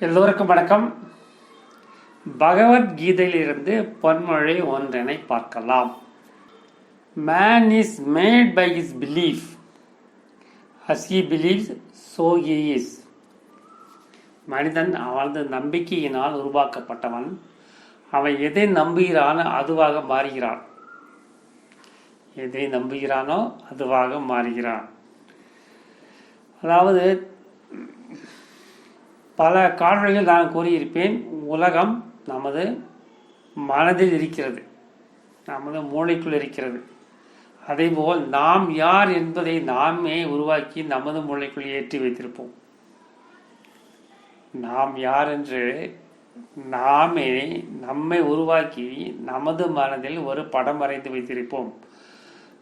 எல்லோருக்கும் வணக்கம். பகவத்கீதையிலிருந்து பொன்மொழி ஒன்றினை பார்க்கலாம். Man is made by is belief as he believes so he is மனிதன் அவனது நம்பிக்கையினால் உருவாக்கப்பட்டவன். அவன் எதை நம்புகிறானோ அதுவாக மாறுகிறான். எதை நம்புகிறானோ அதுவாக மாறுகிறான். அதாவது பல காணொளிகள் நான் கூறியிருப்பேன். உலகம் நமது மனதில் இருக்கிறது. நமது மூளைக்குள் இருக்கிறது. அதேபோல் நாம் யார் என்பதை நாமே உருவாக்கி நமது மூளைக்குள் ஏற்றி வைத்திருப்போம். நாம் யார் என்று நாமே நம்மை உருவாக்கி நமது மனதில் ஒரு படம் வரைந்து வைத்திருப்போம்.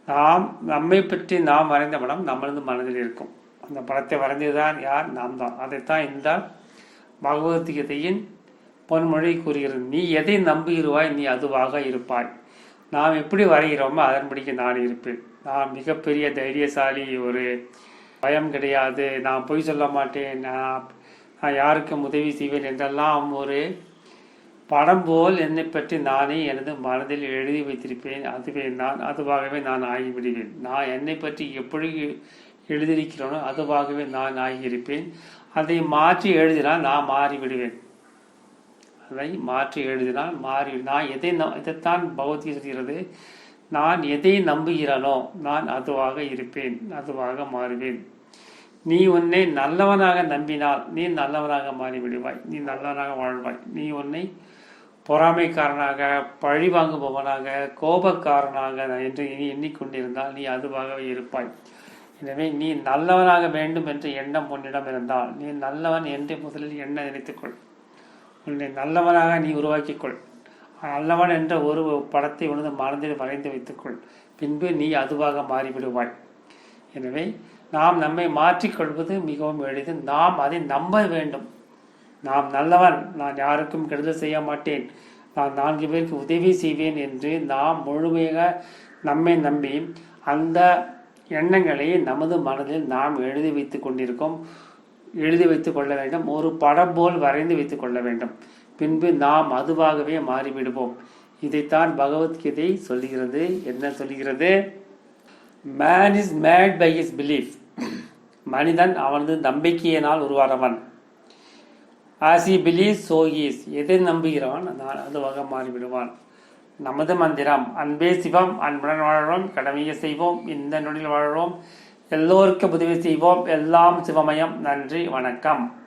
நாம் நம்மை பற்றி நாம் வரைந்த படம் நமது மனதில் இருக்கும். அந்த படத்தை வரைந்ததுதான் யார்? நாம் தான். அதைத்தான் இந்த பகவத்கீதையின் பொன்மொழி கூறுகிறது. நீ எதை நம்புகிறாய் நீ அதுவாக இருப்பாய். நாம் எப்படி வரைகிறோமோ அதன்படிக்கு நான் இருப்பேன். நான் மிகப்பெரிய தைரியசாலி ஒரு பயம் கிடையாது. நான் பொய் சொல்ல மாட்டேன். நான் நான் யாருக்கும் உதவி செய்வேன் என்றெல்லாம் ஒரு படம் போல் என்னை பற்றி நானே எனது மனதில் எழுதி வைத்திருப்பேன். அதுவே நான் அதுவாகவே நான் ஆகிவிடுவேன். நான் என்னை பற்றி எப்படி எழுதியிருக்கிறோனோ அதுவாகவே நான் ஆகியிருப்பேன். அதை மாற்றி எழுதினால் நான் மாறிவிடுவேன். அதை மாற்றி எழுதினால் மாறி நான் எதை ந இதைத்தான் பௌத்தி சொல்கிறது. நான் எதை நம்புகிறானோ நான் அதுவாக இருப்பேன் அதுவாக மாறுவேன். நீ உன்னை நல்லவனாக நம்பினால் நீ நல்லவனாக மாறிவிடுவாய் நீ நல்லவனாக வாழ்வாய். நீ உன்னை பொறாமைக்காரனாக பழி வாங்குபவனாக கோபக்காரனாக என்று நீ எண்ணிக்கொண்டிருந்தால் நீ அதுவாகவே இருப்பாய். எனவே நீ நல்லவனாக வேண்டும் என்ற எண்ணம் உன்னிடம் இருந்தால் நீ நல்லவன் என்று முதலில் எண்ண நினைத்துக்கொள். உன்னை நல்லவனாக நீ உருவாக்கிக்கொள். நல்லவன் என்ற ஒரு படத்தை உனது மனதில் வரைந்து வைத்துக்கொள். பின்பு நீ அதுவாக மாறிவிடுவாய். எனவே நாம் நம்மை மாற்றிக்கொள்வது மிகவும் எளிது. நாம் அதை நம்ப வேண்டும். நாம் நல்லவன். நான் யாருக்கும் கெடுதல் செய்ய மாட்டேன். நான் நான்கு பேருக்கு உதவி செய்வேன் என்று நாம் முழுமையாக நம்மை நம்பி அந்த எண்ணங்களை நமது மனதில் நாம் எழுதி வைத்துக் கொண்டிருக்கோம். எழுதி வைத்துக் கொள்ள வேண்டும். ஒரு படம் போல் வரைந்து வைத்துக் கொள்ள வேண்டும். பின்பு நாம் அதுவாகவே மாறிவிடுவோம். இதைத்தான் பகவத்கீதை சொல்லுகிறது. என்ன சொல்லுகிறது? Man is made by is belief மனிதன் அவனது நம்பிக்கையினால் உருவானவன். As he believe so is எதை நம்புகிறான்? நான் அதுவாக மாறிவிடுவான். நமது மந்திரம். அன்பே சிவம் அன்புடன் வாழறோம் கடமையை செய்வோம் இந்த நொடியில் வாழறோம் எல்லோருக்கும் உதவி செய்வோம். எல்லாம் சிவமயம். நன்றி வணக்கம்.